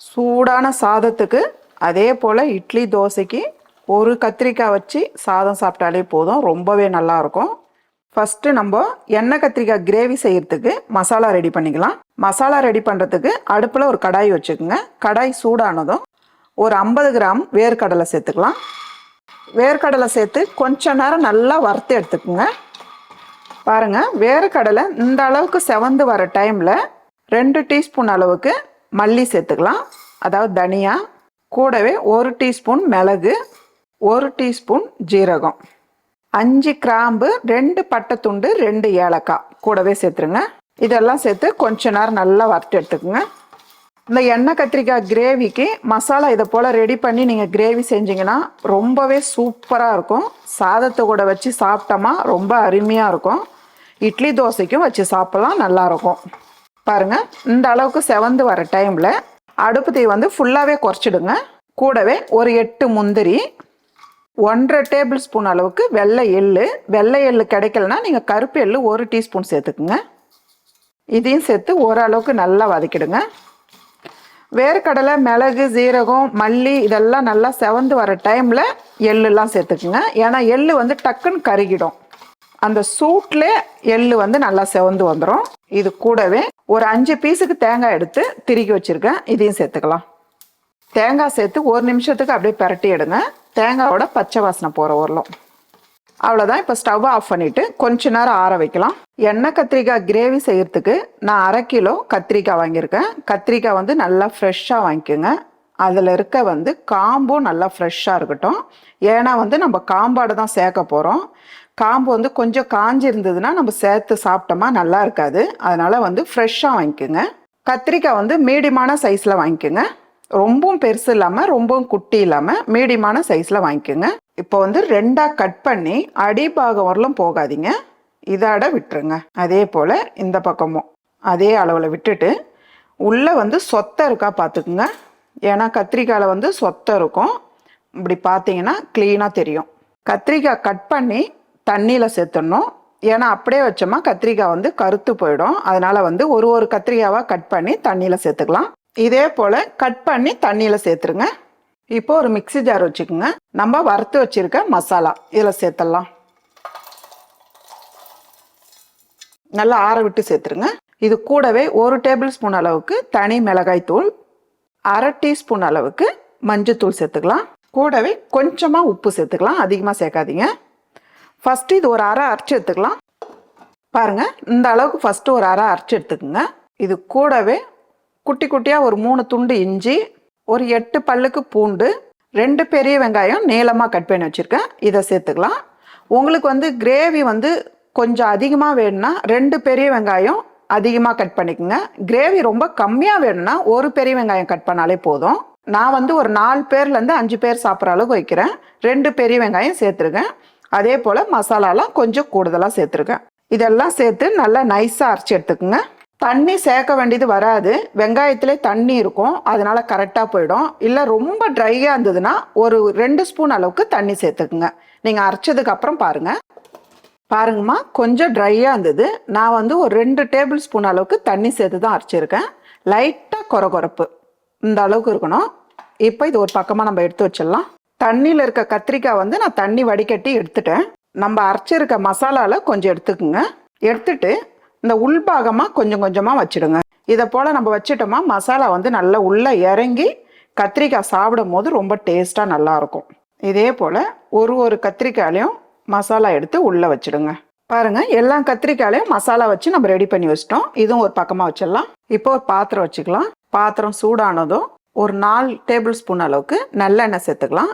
சூடான சாதத்துக்கு அதே போல் இட்லி தோசைக்கு ஒரு கத்திரிக்காய் வச்சு சாதம் சாப்பிட்டாலே போதும். ரொம்பவே நல்லாயிருக்கும். ஃபஸ்ட்டு நம்ம எண்ணெய் கத்திரிக்காய் கிரேவி செய்கிறதுக்கு மசாலா ரெடி பண்ணிக்கலாம். மசாலா ரெடி பண்ணுறதுக்கு அடுப்பில் ஒரு கடாய் வச்சுக்கோங்க. கடாய் சூடானதும் ஒரு ஐம்பது கிராம் வேர்க்கடலை சேர்த்துக்கலாம். வேர்க்கடலை சேர்த்து கொஞ்ச நேரம் நல்லா வறுத்து எடுத்துக்கோங்க. பாருங்கள் வேர்க்கடலை இந்த அளவுக்கு செவந்து வர டைமில் ரெண்டு டீஸ்பூன் அளவுக்கு மல்லி சேர்த்துக்கலாம். அதாவது தனியா. கூடவே ஒரு டீஸ்பூன் மிளகு ஒரு டீஸ்பூன் ஜீரகம். அஞ்சு கிராம்பு ரெண்டு பட்டை துண்டு ரெண்டு ஏலக்காய். கூடவே சேர்த்துருங்க. இதெல்லாம் சேர்த்து கொஞ்ச நேரம் நல்லா வறுத்து எடுத்துக்கோங்க. இந்த எண்ணெய் கத்திரிக்காய் கிரேவிக்கு மசாலா இதை போல் ரெடி பண்ணி நீங்கள் கிரேவி செஞ்சீங்கன்னா ரொம்பவே சூப்பராக இருக்கும். சாதத்தை கூட வச்சு சாப்பிட்டோமா ரொம்ப அருமையாக இருக்கும். இட்லி தோசைக்கும் வச்சு சாப்பிட்லாம் நல்லாயிருக்கும் பாருங்கள் இந்த அளவுக்கு செவந்து வர டைமில் அடுப்பு தீ வந்து ஃபுல்லாகவே குறைச்சிடுங்க. கூடவே ஒரு எட்டு முந்திரி ஒன்றரை டேபிள் ஸ்பூன் அளவுக்கு வெள்ளை எள்ளு. வெள்ளை எள்ளு கிடைக்கலனா நீங்கள் கருப்பு எள்ளு ஒரு டீஸ்பூன் சேர்த்துக்குங்க. இதையும் சேர்த்து ஓரளவுக்கு நல்லா வதக்கிடுங்க. வேர்க்கடலை மிளகு சீரகம் மல்லி இதெல்லாம் நல்லா செவந்து வர டைமில் எள்ளுலாம் சேர்த்துக்குங்க. ஏன்னா எள்ளு வந்து டக்குன்னு கருகிடும். அந்த சூட்டில் எள்ளு வந்து நல்லா செவந்து வந்துடும் இது கூடவே ஒரு அஞ்சு பீஸுக்கு தேங்காய் எடுத்து திருகி வச்சுருக்கேன். இதையும் சேர்த்துக்கலாம். தேங்காய் சேர்த்து ஒரு நிமிஷத்துக்கு அப்படியே பரட்டி எடுங்க. தேங்காயோட பச்சை வாசனை போகிற வரலும் அவ்வளோதான் இப்போ ஸ்டவ் ஆஃப் பண்ணிவிட்டு கொஞ்ச நேரம் ஆற வைக்கலாம். எண்ணெய் கத்திரிக்காய் கிரேவி செய்கிறதுக்கு நான் அரை கிலோ கத்திரிக்காய் வாங்கியிருக்கேன். கத்திரிக்காய் வந்து நல்லா ஃப்ரெஷ்ஷாக வாங்கிக்கோங்க. அதில் இருக்க வந்து காம்பும் நல்லா ஃப்ரெஷ்ஷாக இருக்கட்டும். ஏன்னா வந்து நம்ம காம்பாடு தான் சேர்க்க போகிறோம் காம்பு வந்து கொஞ்சம் காஞ்சிருந்ததுன்னா நம்ம சேர்த்து சாப்பிட்டோமா நல்லா இருக்காது. அதனால் வந்து ஃப்ரெஷ்ஷாக வாங்கிக்கோங்க. கத்திரிக்காய் வந்து மீடியமான சைஸில் வாங்கிக்கோங்க. ரொம்பவும் பெருசு இல்லாமல் ரொம்பவும் குட்டி இல்லாமல் மீடியமான சைஸில் வாங்கிக்கோங்க. இப்போ வந்து ரெண்டாக கட் பண்ணி அடிபாகம் வரலும் போகாதீங்க. இதாட விட்டுருங்க. அதே போல் இந்த பக்கமும். அதே அளவில் விட்டுட்டு உள்ளே வந்து சொத்தை இருக்கா பார்த்துக்குங்க ஏன்னா கத்திரிக்காயில் வந்து சொத்தை இருக்கும். இப்படி பார்த்தீங்கன்னா க்ளீனாக தெரியும். கத்திரிக்காய் கட் பண்ணி தண்ணியில் சேர்த்துடணும். ஏன்னா அப்படியே வச்சோமா கத்திரிக்காய் வந்து கருத்து போயிடும். அதனால வந்து ஒரு ஒரு கத்திரிக்காவாக கட் பண்ணி தண்ணியில் சேர்த்துக்கலாம். இதே போல் கட் பண்ணி தண்ணியில் சேர்த்துருங்க. இப்போ ஒரு மிக்ஸி ஜார் வச்சுக்கோங்க. நம்ம வறுத்து வச்சுருக்க மசாலா. இதில் சேர்த்துடலாம். நல்லா ஆற விட்டு சேர்த்துருங்க. இது கூடவே ஒரு டேபிள் ஸ்பூன் அளவுக்கு தனி மிளகாய் தூள் அரை டீஸ்பூன் அளவுக்கு மஞ்சத்தூள் சேர்த்துக்கலாம். கூடவே கொஞ்சமாக உப்பு சேர்த்துக்கலாம். அதிகமாக சேர்க்காதீங்க. ஃபஸ்ட்டு இது ஒரு அரை அரைச்சி எடுத்துக்கலாம். பாருங்கள் இந்த அளவுக்கு ஃபஸ்ட்டு ஒரு அரை அரைச்சி எடுத்துக்கோங்க. இது கூடவே குட்டி குட்டியாக ஒரு மூணு துண்டு இஞ்சி ஒரு எட்டு பல்லுக்கு பூண்டு ரெண்டு பெரிய வெங்காயம் நீளமாக கட் பண்ணி வச்சுருக்கேன். இதை சேர்த்துக்கலாம். உங்களுக்கு வந்து கிரேவி வந்து கொஞ்சம் அதிகமாக வேணும்னா ரெண்டு பெரிய வெங்காயம் அதிகமாக கட் பண்ணிக்கோங்க. கிரேவி ரொம்ப கம்மியாக வேணும்னா ஒரு பெரிய வெங்காயம் கட் பண்ணாலே போதும். நான் வந்து ஒரு நாலு பேர்லேருந்து அஞ்சு பேர் சாப்பிட்ற அளவுக்கு வைக்கிறேன். ரெண்டு பெரிய வெங்காயம் சேர்த்துருக்கேன். அதே போல் மசாலாலாம் கொஞ்சம் கூடுதலாக சேர்த்துருக்கேன் இதெல்லாம் சேர்த்து நல்லா நைஸாக அரைச்சி எடுத்துக்கோங்க. தண்ணி சேர்க்க வேண்டியது வராது. வெங்காயத்திலே தண்ணி இருக்கும். அதனால கரெக்டாக போயிடும். இல்லை ரொம்ப ட்ரையாக இருந்ததுன்னா ஒரு ரெண்டு ஸ்பூன் அளவுக்கு தண்ணி சேர்த்துக்குங்க. நீங்கள் அரைச்சதுக்கு அப்புறம் பாருங்கள் பாருங்கம்மா கொஞ்சம் ட்ரையாக இருந்தது. நான் வந்து ஒரு ரெண்டு டேபிள் ஸ்பூன் அளவுக்கு தண்ணி சேர்த்து தான் அரைச்சிருக்கேன். லைட்டாக கொர கொரப்பு இந்த அளவுக்கு இருக்கணும். இப்போ இது ஒரு பக்கமாக நம்ம எடுத்து வச்சிடலாம். தண்ணியில் இருக்க கத்திரிக்காய் வந்து நான் தண்ணி வடிகட்டி எடுத்துட்டேன். நம்ம அரைச்சிருக்க மசாலாவில் கொஞ்சம் எடுத்துக்குங்க. எடுத்துட்டு இந்த உள்பாகமாக கொஞ்சம் கொஞ்சமாக வச்சுடுங்க. இதை போல் நம்ம வச்சிட்டோமா மசாலா வந்து நல்லா உள்ளே இறங்கி கத்திரிக்காய் சாப்பிடும் போது ரொம்ப டேஸ்ட்டாக நல்லாயிருக்கும் இதே போல் ஒரு ஒரு கத்திரிக்காயிலையும் மசாலா எடுத்து உள்ளே வச்சிடுங்க. பாருங்கள் எல்லா கத்திரிக்காயிலையும் மசாலா வச்சு நம்ம ரெடி பண்ணி வச்சிட்டோம். இதுவும் ஒரு பக்கமாக வச்சிடலாம். இப்போ ஒரு பாத்திரம் வச்சுக்கலாம். பாத்திரம் சூடானதும் ஒரு நாலு டேபிள் ஸ்பூன் அளவுக்கு நல்லெண்ணெய் சேர்த்துக்கலாம்.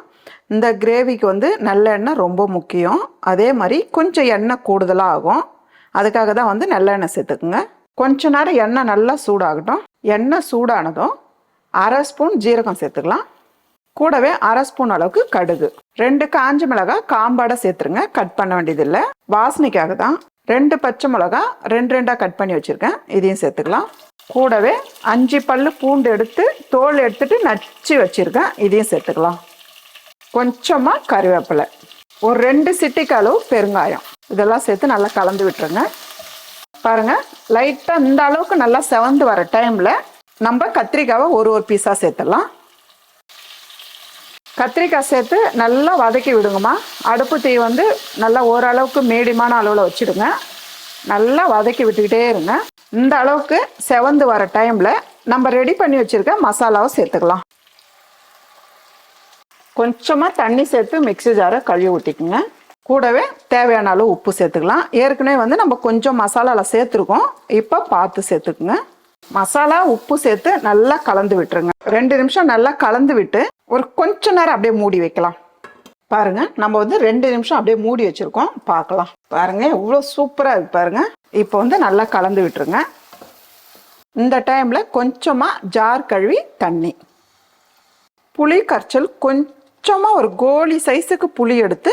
இந்த கிரேவிக்கு வந்து நல்லெண்ணெய் ரொம்ப முக்கியம். அதே மாதிரி கொஞ்சம் எண்ணெய் கூடுதலாக ஆகும் அதுக்காக தான் வந்து நல்லெண்ணெய் சேர்த்துக்குங்க. கொஞ்ச நேரம் எண்ணெய் நல்லா சூடாகட்டும். எண்ணெய் சூடானதும் அரை ஸ்பூன் ஜீரகம் சேர்த்துக்கலாம். கூடவே அரை ஸ்பூன் அளவுக்கு கடுகு. ரெண்டு காஞ்ச மிளகாய் காம்பாட சேர்த்துருங்க. கட் பண்ண வேண்டியதில்லை. வாசனைக்காக தான். ரெண்டு பச்சை மிளகா ரெண்டு ரெண்டாக கட் பண்ணி வச்சுருக்கேன். இதையும் சேர்த்துக்கலாம். கூடவே அஞ்சு பல்லு பூண்டு எடுத்து தோல் எடுத்துட்டு நச்சு வச்சுருக்கேன். இதையும் சேர்த்துக்கலாம். கொஞ்சமாக கருவேப்பிலை. ஒரு ரெண்டு சிட்டிக்கு அளவு பெருங்காயம். இதெல்லாம் சேர்த்து நல்லா கலந்து விட்டுருங்க. பாருங்கள் லைட்டாக இந்த அளவுக்கு நல்லா செவந்து வர டைமில் நம்ம கத்திரிக்காவை ஒரு ஒரு பீஸாக சேர்த்துடலாம். கத்திரிக்காய் சேர்த்து நல்லா வதக்கி விடுங்கம்மா. அடுப்பு தீ வந்து நல்லா ஓரளவுக்கு மீடியமான அளவில் வச்சுடுங்க. நல்லா வதக்கி விட்டுக்கிட்டே இருங்க. இந்த அளவுக்கு செவந்து வர டைமில் நம்ம ரெடி பண்ணி வச்சுருக்க மசாலாவை சேர்த்துக்கலாம். கொஞ்சமாக தண்ணி சேர்த்து மிக்ஸி ஜாரை கழுவி ஊற்றிக்குங்க கூடவே தேவையான அளவு உப்பு சேர்த்துக்கலாம். ஏற்கனவே வந்து நம்ம கொஞ்சம் மசாலாவில் சேர்த்துருக்கோம். இப்போ பார்த்து சேர்த்துக்குங்க. மசாலா உப்பு சேர்த்து நல்லா கலந்து விட்டுருங்க. ரெண்டு நிமிஷம் நல்லா கலந்து விட்டு ஒரு கொஞ்ச நேரம் அப்படியே மூடி வைக்கலாம். பாருங்க நம்ம வந்து ரெண்டு நிமிஷம் அப்படியே மூடி வச்சிருக்கோம். பார்க்கலாம் பாருங்க எவ்வளோ சூப்பராக இருக்கு பாருங்க. இப்போ வந்து நல்லா கலந்து விட்டுருங்க. இந்த டைமில் கொஞ்சமாக ஜார் கழுவி தண்ணி. புளி கரைச்சல் கொஞ்சம் கொஞ்சமாக ஒரு கோலி சைஸுக்கு புளி எடுத்து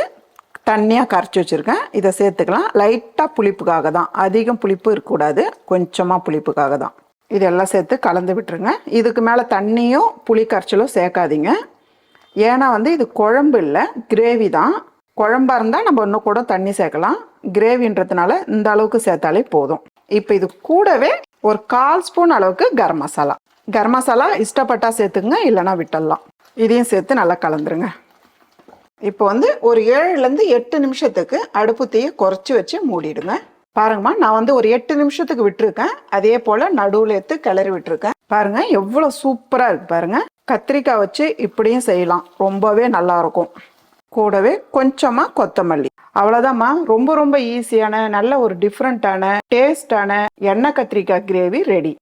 தண்ணியாக கரைச்சி வச்சுருக்கேன். இதை சேர்த்துக்கலாம். லைட்டாக புளிப்புக்காக தான். அதிகம் புளிப்பு இருக்கக்கூடாது. கொஞ்சமாக புளிப்புக்காக தான். இதெல்லாம் சேர்த்து கலந்து விட்டுருங்க. இதுக்கு மேலே தண்ணியும் புளி கரைச்சலும் சேர்க்காதீங்க. ஏன்னா வந்து இது குழம்பு இல்லை. கிரேவி தான். குழம்பாக இருந்தால் நம்ம இன்னும் கூட தண்ணி சேர்க்கலாம். கிரேவின்றதுனால இந்த அளவுக்கு சேர்த்தாலே போதும். இப்போ இது கூடவே ஒரு கால் ஸ்பூன் அளவுக்கு கரம் மசாலா. கரம் மசாலா இஷ்டப்பட்டா சேர்த்துங்க இல்லைன்னா விட்டுடலாம். இதையும் சேர்த்து நல்லா கலந்துருங்க. இப்போ வந்து ஒரு ஏழுலேருந்து எட்டு நிமிஷத்துக்கு அடுப்பு தீயை குறைச்சி வச்சு மூடிடுங்க. பாருங்கம்மா நான் வந்து ஒரு எட்டு நிமிஷத்துக்கு விட்டுருக்கேன். அதே போல் நடுவில் எடுத்து கிளறி விட்டுருக்கேன். பாருங்க எவ்வளோ சூப்பராக இருக்கு பாருங்க. கத்திரிக்காய் வச்சு இப்படியும் செய்யலாம். ரொம்பவே நல்லா இருக்கும். கூடவே கொஞ்சமாக கொத்தமல்லி. அவ்வளோதாம்மா ரொம்ப ரொம்ப ஈஸியான நல்ல ஒரு டிஃப்ரெண்ட்டான டேஸ்டான எண்ணெய் கத்திரிக்காய் கிரேவி ரெடி